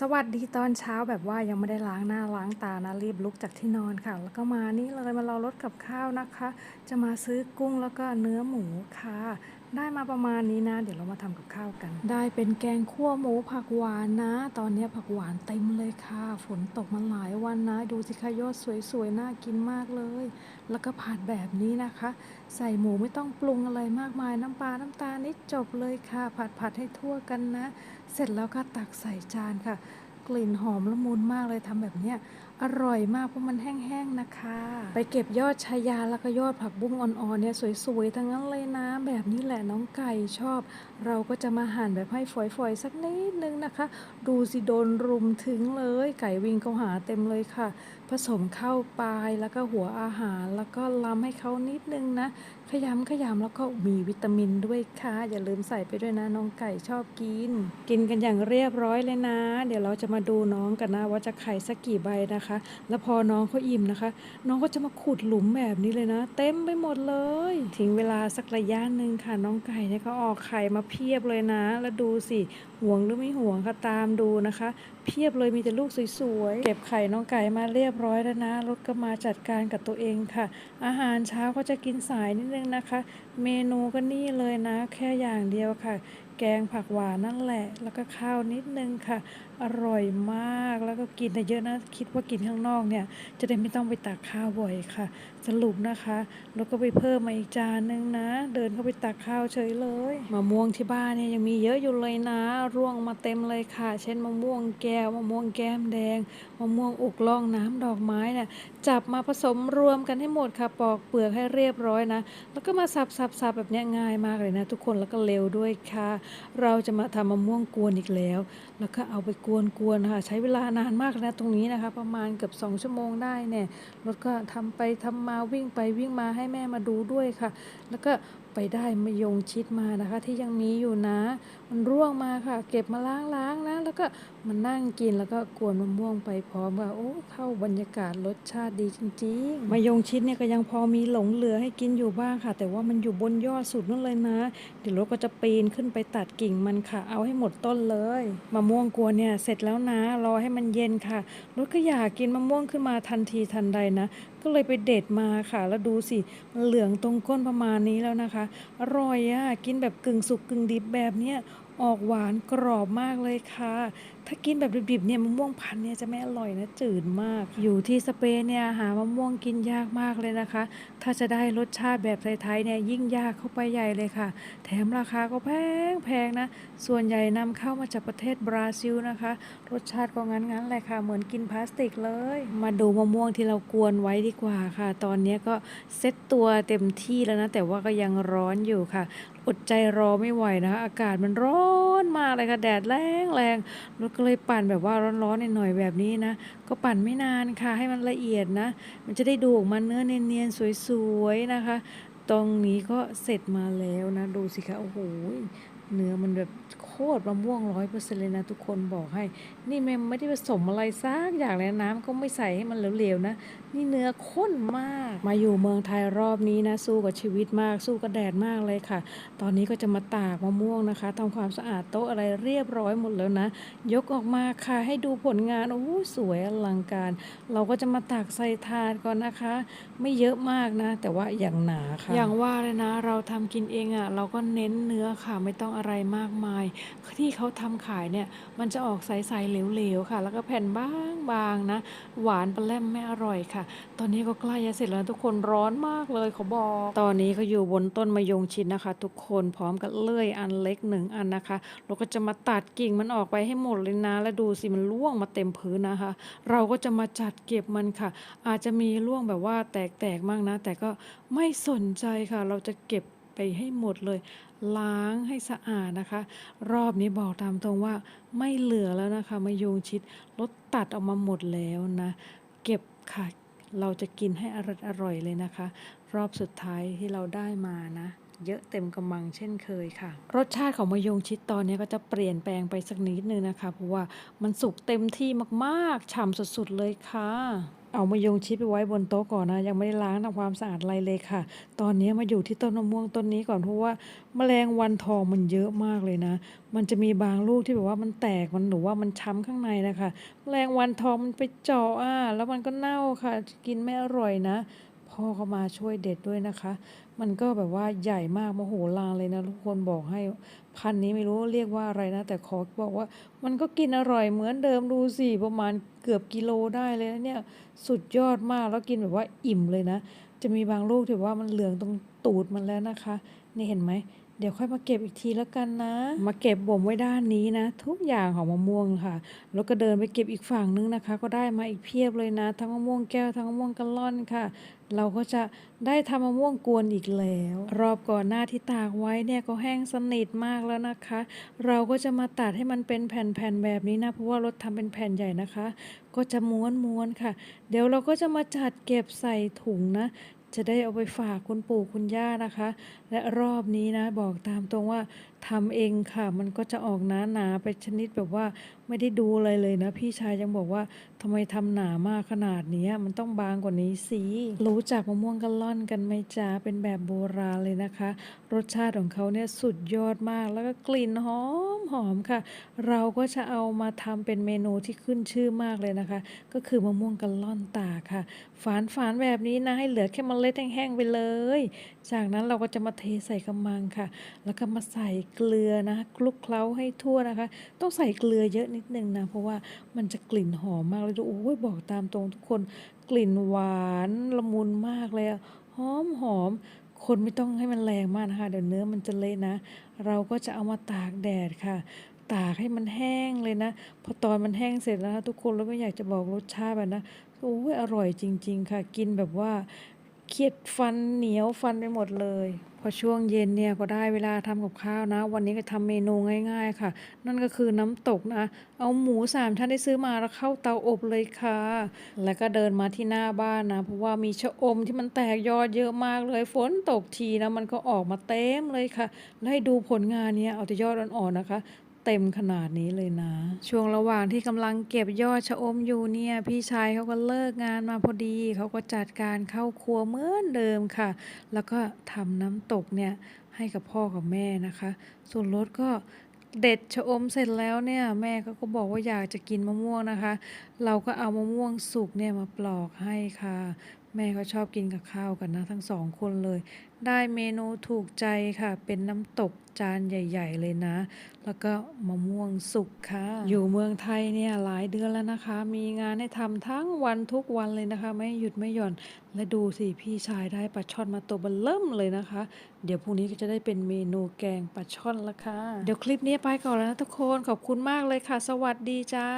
สวัสดีตอนเช้าแบบว่ายังไม่ได้ล้างหน้าล้างตานะรีบลุกจากที่นอนค่ะ แล้วก็มานี่เลยมารอรถกับข้าวนะคะ จะมาซื้อกุ้งแล้วก็เนื้อหมูค่ะ ได้มาประมาณนี้นะ เดี๋ยวเรามาทำกับข้าวกัน ได้เป็นแกงคั่วหมูผักหวานนะ ตอนนี้ผักหวานเต็มเลยค่ะ ฝนตกมาหลายวันนะ ดูสิคะยอดสวยๆน่ากินมากเลย แล้วก็ผัดแบบนี้นะคะ ใส่หมูไม่ต้องปรุงอะไรมากมายน้ำปลาน้ำตาลนิดจบเลยค่ะ ผัดผัดให้ทั่วกันนะ เสร็จแล้วก็ตักใส่จานค่ะ กลิ่นหอมละมุนมากเลยทำแบบเนี้ยอร่อยมากเพราะมันแห้งๆนะคะ ไปเก็บยอดชายาแล้วก็ยอดผักบุ้งอ่อนๆเนี่ยสวยๆทั้งนั้นเลยนะ แบบนี้แหละน้องไก่ชอบ เราก็จะมาหั่นแบบให้ฝอยๆ สักนิดนึงนะคะ ดูสิโดนรุมถึงเลย ไก่วิ่งเข้าหาเต็มเลยค่ะ ผสมเข้าปลายแล้วก็หัวอาหารแล้วก็ล้ำให้เขานิดนึงนะ ยำขยำแล้วก็มีวิตามินด้วยค่ะ อย่าลืมใส่ไปด้วยนะน้องไก่ชอบกิน กินกันอย่างเรียบร้อยเลยนะ เดี๋ยวเราจะมาดูน้องกันนะ ว่าจะไข่สักกี่ใบนะคะ แล้วพอน้องเขาอิ่มนะคะ น้องก็จะมาขุดหลุมแบบนี้เลยนะ เต็มไปหมดเลย ทิ้งเวลาสักระยะหนึ่งค่ะ น้องไก่เนี่ยก็ออกไข่มาเพียบเลยนะ แล้วดูสิ ห่วงหรือไม่ห่วงค่ะตามดูนะคะ เพียบเลยมีแต่ลูกสวยๆ เก็บไข่น้องไก่มาเรียบร้อยแล้วนะรถก็มาจัดการกับตัวเองค่ะ อาหารเช้าก็จะกินสายนิดนึงนะคะ เมนูก็นี่เลยนะ แค่อย่างเดียวค่ะ แกงผักหวานนั่นแหละ แล้วก็ข้าวนิดนึงค่ะ อร่อยมากแล้วก็กินได้เยอะนะ คิดว่ากินข้างนอกเนี่ย จะได้ไม่ต้องไปตักข้าวบ่อยค่ะ สรุปนะคะ แล้วก็ไปเพิ่มมาอีกจานนึงนะ เดินเข้าไปตักข้าวเฉยเลยมะม่วงที่บ้านเนี่ยยังมีเยอะอยู่เลยนะ ร่วงมาเต็มเลยค่ะ เช่นมะม่วงแก้วมะม่วงแก้มแดงมะม่วงอุกล่องน้ำดอกไม้เนี่ยจับมาผสมรวมกันให้หมดค่ะปอกเปลือกให้เรียบร้อยนะ แล้วก็มาสับสับสับแบบนี้ง่ายมากเลยนะ ทุกคนแล้วก็เร็วด้วยค่ะ เราจะมาทำมะม่วงกวนอีกแล้ว แล้วก็เอาไปกวนๆค่ะ ใช้เวลานานมากนะตรงนี้นะคะ ประมาณเกือบ2 ชั่วโมงได้เนี่ยรถก็ทำไปทำมาวิ่งไปวิ่งมาให้แม่มาดูด้วยค่ะ แล้วก็ไปได้มะยงชิดมานะคะ ที่ยังมีอยู่นะ มันร่วงมาค่ะ เก็บมาล้างๆนะแล้วก็ มานั่งกินแล้วก็กวนมะม่วงไปพร้อมกับโอ้เข้าบรรยากาศรสชาติดีจริงๆมะยงชิดเนี่ยก็ยังพอมีหลงเหลือให้กินอยู่บ้างค่ะ แต่ว่ามันอยู่บนยอดสุดนั่นเลยนะ เดี๋ยวรถก็จะปีนขึ้นไปตัดกิ่งมันค่ะ เอาให้หมดต้นเลยมะม่วงกวนเนี่ยเสร็จแล้วนะรอให้มันเย็นค่ะรถก็อยากกินมะม่วงขึ้นมาทันทีทันใดนะก็เลยไปเด็ดมาค่ะ แล้วดูสิเหลืองตรงก้นประมาณนี้แล้วนะคะ อร่อยอะกินแบบกึ่งสุกกึ่งดิบแบบเนี้ยออกหวานกรอบมากเลยค่ะ ถ้ากินแบบดิบๆเนี่ยมะม่วงพันเนี่ยจะไม่อร่อยนะจืดมาก อยู่ที่สเปนเนี่ยหามะม่วงกินยากมากเลยนะคะ ถ้าจะได้รสชาติแบบไทยๆเนี่ยยิ่งยากเข้าไปใหญ่เลยค่ะ แถมราคาก็แพงแพงนะ ส่วนใหญ่นำเข้ามาจากประเทศบราซิลนะคะ รสชาติก็งั้นๆแหละค่ะ เหมือนกินพลาสติกเลย มาดูมะม่วงที่เรากวนไว้ดีกว่าค่ะ ตอนนี้ก็เซ็ตตัวเต็มที่แล้วนะแต่ว่าก็ยังร้อนอยู่ค่ะอดใจรอไม่ไหวนะคะ อากาศมันร้อนมากเลยค่ะแดดแรงแรงรถก็เลยปั่นแบบว่าร้อนๆหน่อยๆแบบนี้นะ ก็ปั่นไม่นานค่ะให้มันละเอียดนะ มันจะได้ดูออกมาเนื้อเนียนๆสวยๆนะคะ ตรงนี้ก็เสร็จมาแล้วนะ ดูสิคะโอ้โหเนื้อมันแบบ คตรมะม่วงร้อยเปอร์เซ็นต์เลยนะทุกคนบอกให้ นี่แม่ไม่ได้ผสมอะไรซักอย่างเลยน้ำก็ไม่ใส่ให้มันเหลวๆนะ นี่เนื้อข้นมาก มาอยู่เมืองไทยรอบนี้นะ สู้กับชีวิตมาก สู้กับแดดมากเลยค่ะ ตอนนี้ก็จะมาตากมะม่วงนะคะทำความสะอาดโต๊ะอะไรเรียบร้อยหมดแล้วนะ ยกออกมาค่ะให้ดูผลงานโอ้โหสวยอลังการ เราก็จะมาตากใส่ถาดก่อนนะคะ ไม่เยอะมากนะ แต่ว่าอย่างหนาค่ะ อย่างว่าเลยนะ เราทำกินเองอะ่ะเราก็เน้นเนื้อค่ะไม่ต้องอะไรมากมายที่เขาทำขายเนี่ยมันจะออกใสๆเหลวๆค่ะ แล้วก็แผ่นบางๆนะ หวานปลาแรมไม่อร่อยค่ะ ตอนนี้ก็ใกล้จะเสร็จแล้วทุกคนร้อนมากเลยเขาบอก ตอนนี้เขาอยู่บนต้นมะยงชิดนะคะ ทุกคนพร้อมกับเลื่อยอันเล็กหนึ่งอันนะคะเราก็จะมาตัดกิ่งมันออกไปให้หมดเลยนะ แล้วดูสิมันร่วงมาเต็มพื้นนะคะ เราก็จะมาจัดเก็บมันค่ะ อาจจะมีร่วงแบบว่าแตกๆบ้างนะ แต่ก็ไม่สนใจค่ะ เราจะเก็บ ไปให้หมดเลย ล้างให้สะอาดนะคะ รอบนี้บอกตามตรงว่าไม่เหลือแล้วนะคะมะยงชิดรถตัดออกมาหมดแล้วนะ เก็บค่ะ เราจะกินให้อร่อยอร่อยเลยนะคะ รอบสุดท้ายที่เราได้มานะเยอะเต็มกำมังเช่นเคยค่ะ รสชาติของมะยงชิดตอนนี้ก็จะเปลี่ยนแปลงไปสักนิดนึงนะคะ เพราะว่ามันสุกเต็มที่มากๆ ฉ่ำสุดๆเลยค่ะ เอามายงชิดไปไว้บนโต๊ะก่อนนะ ยังไม่ได้ล้างทำความสะอาดอะไรเลยค่ะ ตอนนี้มาอยู่ที่ต้นมะม่วงต้นนี้ก่อนเพราะว่าแมลงวันทองมันเยอะมากเลยนะ มันจะมีบางลูกที่แบบว่ามันแตกมันหรือว่ามันช้ำข้างในนะคะแมลงวันทองมันไปเจาะอะแล้วมันก็เน่าค่ะ กินไม่อร่อยนะพ่อก็มาช่วยเด็ดด้วยนะคะ มันก็แบบว่าใหญ่มากมโหฬารเลยนะ ทุกคนบอกให้พันนี้ไม่รู้เรียกว่าอะไรนะ แต่ขอบอกว่า มันก็กินอร่อยเหมือนเดิมดูสิประมาณเกือบกิโลได้เลยนะเนี่ยสุดยอดมากแล้วกินแบบว่าอิ่มเลยนะ จะมีบางลูกที่ว่ามันเหลืองตรงตูดมันแล้วนะคะ นี่เห็นไหม เดี๋ยวค่อยมาเก็บอีกทีแล้วกันนะ มาเก็บบ่มไว้ด้านนี้นะ ทุกอย่างของมะม่วงค่ะ แล้วก็เดินไปเก็บอีกฝั่งนึงนะคะ ก็ได้มาอีกเพียบเลยนะ ทั้งมะม่วงแก้วทั้งมะม่วงกะล่อนค่ะ เราก็จะได้ทำมะม่วงกวนอีกแล้ว รอบก่อนหน้าที่ตากไว้เนี่ยก็แห้งสนิทมากแล้วนะคะ เราก็จะมาตัดให้มันเป็นแผ่นๆแบบนี้นะ เพราะว่ารถทำเป็นแผ่นใหญ่นะคะ ก็จะม้วนๆค่ะ เดี๋ยวเราก็จะมาจัดเก็บใส่ถุงนะ จะได้เอาไปฝากคุณปู่คุณย่านะคะ และรอบนี้นะบอกตามตรงว่า ทำเองค่ะ มันก็จะออกหนาหนาๆไปชนิดแบบว่าไม่ได้ดูอะไรเลยนะ พี่ชายยังบอกว่าทำไมทำหนามากขนาดนี้มันต้องบางกว่านี้สิรู้จักมะม่วงกะล่อนกันไหมจ๊ะเป็นแบบโบราณเลยนะคะ รสชาติของเขาเนี่ยสุดยอดมากแล้วก็กลิ่นหอมหอมค่ะ เราก็จะเอามาทำเป็นเมนูที่ขึ้นชื่อมากเลยนะคะ ก็คือมะม่วงกะล่อนตาค่ะ ฝานฝานแบบนี้นะให้เหลือแค่มเมล็ดแห้งๆไปเลย จากนั้นเราก็จะมาเทใส่กระมังค่ะ แล้วก็มาใส่เกลือนะคลุกเคล้าให้ทั่วนะคะ ต้องใส่เกลือเยอะนิดนึงนะ เพราะว่ามันจะกลิ่นหอมมากเลยดูโอ้ยบอกตามตรงทุกคนกลิ่นหวานละมุนมากเลยอะหอมหอมคนไม่ต้องให้มันแรงมากนะคะเดี๋ยวเนื้อมันจะเละนะ เราก็จะเอามาตากแดดค่ะ ตากให้มันแห้งเลยนะ พอตอนมันแห้งเสร็จแล้วนะทุกคนแล้วไม่อยากจะบอกรสชาติแบบนะโอ้ยอร่อยจริง ๆ ค่ะ กินแบบว่า เคียดฟันเหนียวฟันไปหมดเลย พอช่วงเย็นเนี่ยก็ได้เวลาทำกับข้าวนะ วันนี้ก็ทำเมนูง่ายๆค่ะ นั่นก็คือน้ำตกนะ เอาหมูสามชั้นที่ซื้อมาแล้วเข้าเตาอบเลยค่ะ แล้วก็เดินมาที่หน้าบ้านนะ เพราะว่ามีชะอมที่มันแตกยอดเยอะมากเลยฝนตกทีนะมันก็ออกมาเต็มเลยค่ะ แล้วให้ดูผลงานเนี้ยเอาแต่ยอดอ่อนๆนะคะ เต็มขนาดนี้เลยนะ ช่วงระหว่างที่กำลังเก็บยอดชะอมอยู่เนี่ย พี่ชายเขาก็เลิกงานมาพอดีเขาก็จัดการเข้าครัวเหมือนเดิมค่ะ แล้วก็ทำน้ำตกเนี่ยให้กับพ่อกับแม่นะคะ ส่วนรถก็เด็ดชะอมเสร็จแล้วเนี่ยแม่เขาก็บอกว่าอยากจะกินมะม่วงนะคะ เราก็เอามะม่วงสุกเนี่ยมาปลอกให้ค่ะ แม่เขาชอบกินกับข้าวกันนะทั้งสองคนเลย ได้เมนูถูกใจค่ะ เป็นน้ำตกจานใหญ่ ๆ เลยนะ แล้วก็มะม่วงสุกค่ะ อยู่เมืองไทยเนี่ยหลายเดือนแล้วนะคะ มีงานให้ทำทั้งวันทุกวันเลยนะคะ ไม่หยุดไม่หย่อน และดูสิพี่ชายได้ปลาช่อนมาตัวเบลเริ่มเลยนะคะ เดี๋ยวพรุ่งนี้ก็จะได้เป็นเมนูแกงปลาช่อนละค่ะ เดี๋ยวคลิปนี้ไปก่อนแล้วนะทุกคน ขอบคุณมากเลยค่ะ สวัสดีจ้า